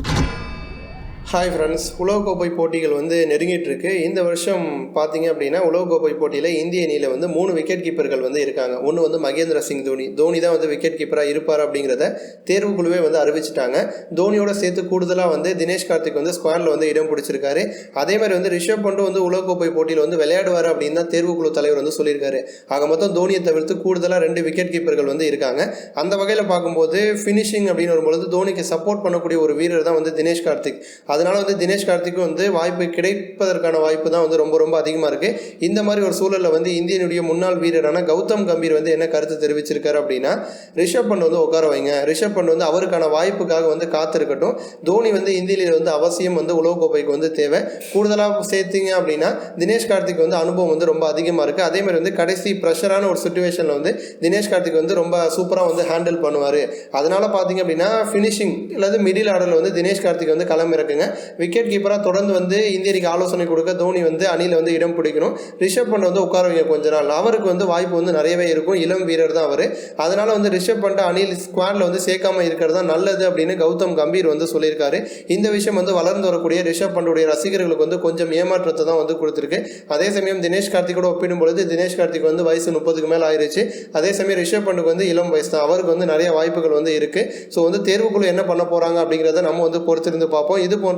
Thank you. Hi friends உலகக்கோப்பை போட்டிகள் வந்து நெருங்கிட்டு இருக்கு இந்த வருஷம் பார்த்தீங்க அப்படின்னா உலகக்கோப்பை போட்டியில் இந்திய அணியில் வந்து மூணு விக்கெட் கீப்பர்கள் வந்து இருக்காங்க. ஒன்று வந்து மகேந்திர சிங் தோனி. தோனி தான் வந்து விக்கெட் கீப்பராக இருப்பார் அப்படிங்கிறத தேர்வு குழுவே வந்து அறிவிச்சிட்டாங்க. தோனியோட சேர்த்து கூடுதலாக வந்து தினேஷ் கார்த்திக் வந்து ஸ்குவாடில் வந்து இடம் பிடிச்சிருக்காரு. அதே மாதிரி வந்து ரிஷப் பண்ட் வந்து உலகக்கோப்பை போட்டியில் வந்து விளையாடுவார் அப்படின்னு தான் தேர்வுக்குழு தலைவர் வந்து சொல்லியிருக்காரு. ஆக மொத்தம் தோனியை தவிர்த்து கூடுதலாக ரெண்டு விக்கெட் கீப்பர்கள் வந்து இருக்காங்க. அந்த வகையில் பார்க்கும்போது ஃபினிஷிங் அப்படின்னு வரும்பொழுது தோனிக்கு சப்போர்ட் பண்ணக்கூடிய ஒரு வீரர் தான் வந்து தினேஷ் கார்த்திக். அதனால் வந்து தினேஷ் கார்த்திக்கும் வந்து வாய்ப்பு கிடைப்பதற்கான வாய்ப்பு தான் வந்து ரொம்ப ரொம்ப அதிகமாக இருக்குது இந்த மாதிரி ஒரு சூழலில் வந்து இந்தியனுடைய முன்னாள் வீரரான கௌதம் கம்பீர் வந்து என்ன கருத்து தெரிவிச்சிருக்காரு அப்படின்னா ரிஷப் பண்ட் வந்து உட்கார வைங்க. ரிஷப் பண்ட் வந்து அவருக்கான வாய்ப்புக்காக வந்து காத்திருக்கட்டும். தோனி வந்து இந்தியில வந்து அவசியம் வந்து உலகக்கோப்பைக்கு வந்து தேவை. கூடுதலாக சேர்த்திங்க அப்படின்னா தினேஷ் கார்த்திக் வந்து அனுபவம் வந்து ரொம்ப அதிகமாக இருக்குது அதேமாதிரி வந்து கடைசி ப்ரெஷரான ஒரு சுச்சுவேஷனில் வந்து தினேஷ் கார்த்திக் வந்து ரொம்ப சூப்பராக வந்து ஹேண்டில் பண்ணுவார். அதனால் பார்த்தீங்க அப்படின்னா ஃபினிஷிங் அல்லது மிடில் ஆர்டரில் வந்து தினேஷ் கார்த்திக் வந்து களம் இறக்குங்க. விக்கெட் கீப்பராக தொடர்ந்து வந்து இந்திய அணிக்கு ஆலோசனை கொடுக்க தோனி வந்து அணியில் வந்து இடம் பிடிக்கணும். ரிஷப் பண்ட் வந்து உட்கார வைங்க கொஞ்ச நாள். அவருக்கு வந்து வாய்ப்பு வந்து நிறையவே இருக்கும். இளம் வீரர் தான் அவர். அதனால் வந்து ரிஷப் பண்ட் அணியில் ஸ்குவாடில் வந்து சேர்க்காமல் இருக்கிறது தான் நல்லது அப்படின்னு கௌதம் கம்பீர் வந்து சொல்லியிருக்காரு. இந்த விஷயம் வந்து வளர்ந்து வரக்கூடிய ரிஷப் பண்டுடைய ரசிகர்களுக்கு வந்து கொஞ்சம் ஏமாற்றத்தை தான் வந்து கொடுத்துருக்கு. அதே சமயம் தினேஷ் கார்த்திகோட ஒப்பிடும் பொழுது தினேஷ் கார்த்திக் வந்து வயசு முப்பதுக்கு மேலே ஆயிருச்சு. அதே சமயம் ரிஷப் பண்டுக்கு வந்து இளம் வயசு தான். அவருக்கு வந்து நிறைய வாய்ப்புகள் வந்து இருக்குது ஸோ வந்து தேர்வுக்குழு என்ன பண்ண போகிறாங்க அப்படிங்கிறத நம்ம வந்து பொறுத்திருந்து பார்ப்போம். இது போன்ற